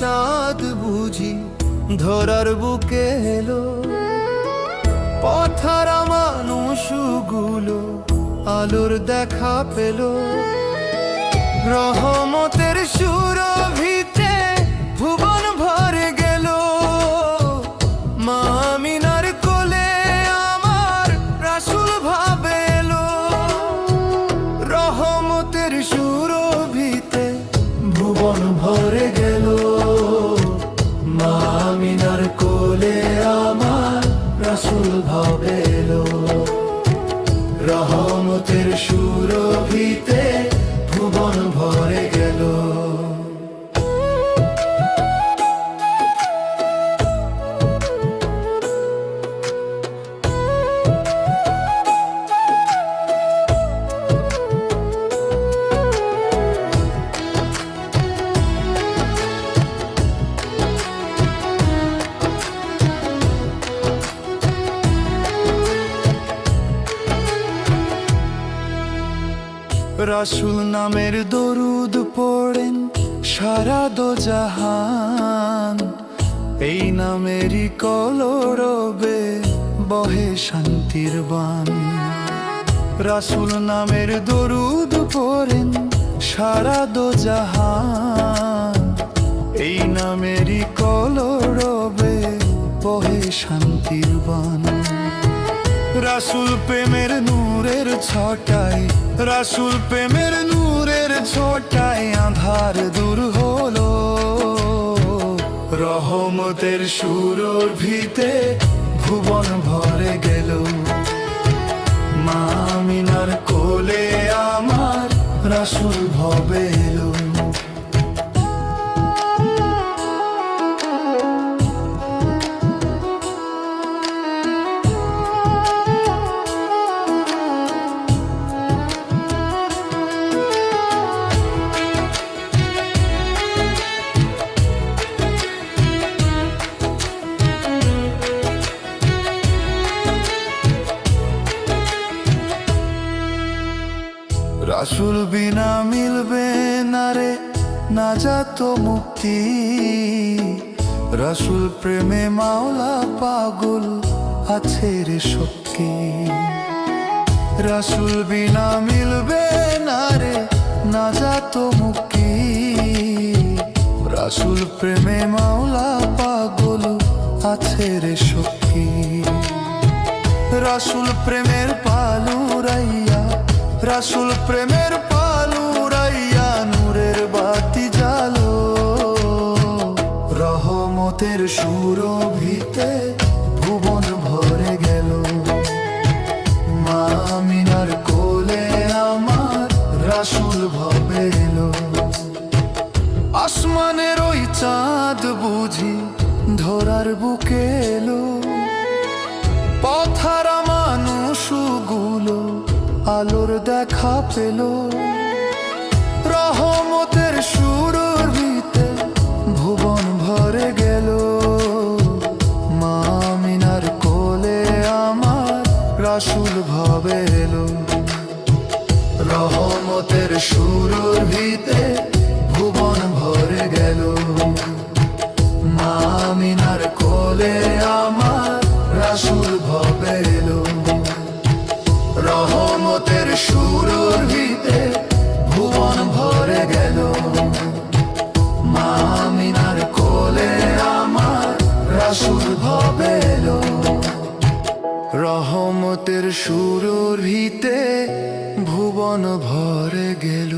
চাঁদ বুঝি ধরার বুকে এলো। পথারা মানুষগুলো আলোর দেখা পেল। রহমতের সুরভিতে রহমতের রাসুল নামের দরুদ পড়েন সারা দো জাহান। এই নামেরই কলরবে বহে শান্তির বান। রাসুল নামের দরুদ পড়েন সারা দো জাহান। এই নামেরই কলরবে বহে শান্তির বান। রাসুল প্রেমের নূরের ছটায়, রাসুল প্রেমের নূরের ছটায় আধার দূর হলো। রহমতের সুরর ভিতে ভুবন ভরে গেল। মামিনার কোলে আমার রাসুল রাসুল বিনা মিলবে না রে, না যাত মুক্তি। রাসুল প্রেমে মাওলা পাগল আছে রে শক্তি রাসুল বিনা মিলবে না রে, না যাত মুক্তি। রাসুল প্রেমে মাওলা পাগল আছে রে শক্তি রাসুল প্রেমের পালুরাইয়া রাসুল প্রেমের পালুরাইয়া নূরের বাতি জালো রহমতের সুরভিতে ভুবন ভরে গেল। মামিনার কোলে আমার রাসুল ভবে এলো। আসমানের ওই চাঁদ বুঝি ধরার বুকে এলো। আলোর দেখা পেল। রহমতের সুরর ভিতে ভুবন ভরে গেল। মামিনার কোলে আমার রাসুল ভবে এলো। রহমতের সুরর ভিতে ভুবন ভরে গেল। মামিনার কোলে আমার রাসুল ভবে এলো। সুরর ভিতে ভুবন ভরে গেল। মামিনার কোলে আমার রাসুল ভবে রহমতের সুরর ভিতে ভুবন ভরে গেল।